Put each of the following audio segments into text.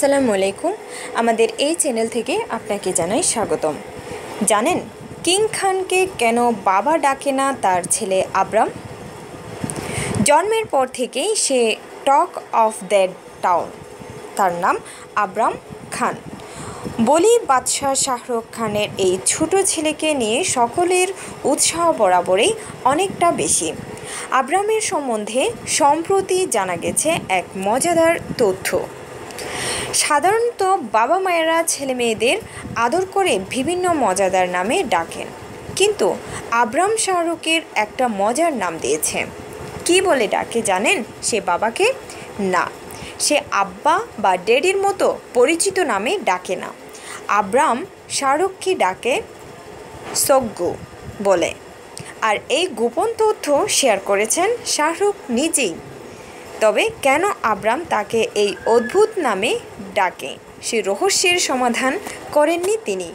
আসসালামু আলাইকুম। আমাদের এই চ্যানেল থেকে আপনাকে জানাই স্বাগতম। জানেন কিং খানকে কেন বাবা ডাকে না তার ছেলে আব্রাম? জন্মের পর থেকেই সে টক অফ দ্যাট টাউন। তার নাম আব্রাম খান। বলি বাদশাহ শাহরুখ খানের এই ছোট ছেলেকে নিয়ে সকলের উৎসাহ বরাবরই অনেকটা বেশি। আব্রামের সম্বন্ধে সম্প্রতি জানা গেছে এক মজাদার তথ্য। সাধারণত বাবা মায়েরা ছেলে মেয়েদের আদর করে বিভিন্ন মজাদার নামে ডাকেন। কিন্তু আব্রাম শাহরুখের একটা মজার নাম দিয়েছে। কি বলে ডাকে জানেন? সে বাবাকে না। সে আব্বা বা ড্যাডির মতো পরিচিত নামে ডাকে না। আব্রাম শাহরুখকে ডাকে সগ্গু বলে। আর এই গোপন তথ্য শেয়ার করেছেন শাহরুখ নিজেই। তবে কেন আব্রাম তাকে এই অদ্ভুত নামে ডাকে? সে রহস্যের সমাধান করেননি তিনি।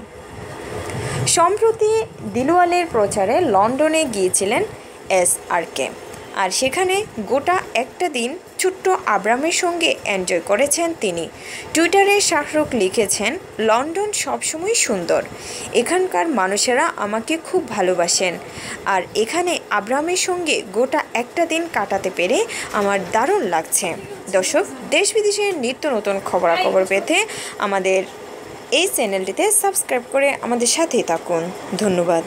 সম্প্রতি দিলওয়ালের প্রচারে লন্ডনে গিয়েছিলেন এস আর কে। আর সেখানে গোটা একটা দিন ছোট্ট আব্রামের সঙ্গে এনজয় করেছেন তিনি। টুইটারে শাহরুখ লিখেছেন, লন্ডন সবসময় সুন্দর। এখানকার মানুষেরা আমাকে খুব ভালোবাসেন। আর এখানে আব্রামের সঙ্গে গোটা একটা দিন কাটাতে পেরে আমার দারুণ লাগছে। দর্শক দেশ বিদেশের নিত্য নতুন খবরাখবর পেতে আমাদের এই চ্যানেলটিতে সাবস্ক্রাইব করে আমাদের সাথেই থাকুন। ধন্যবাদ।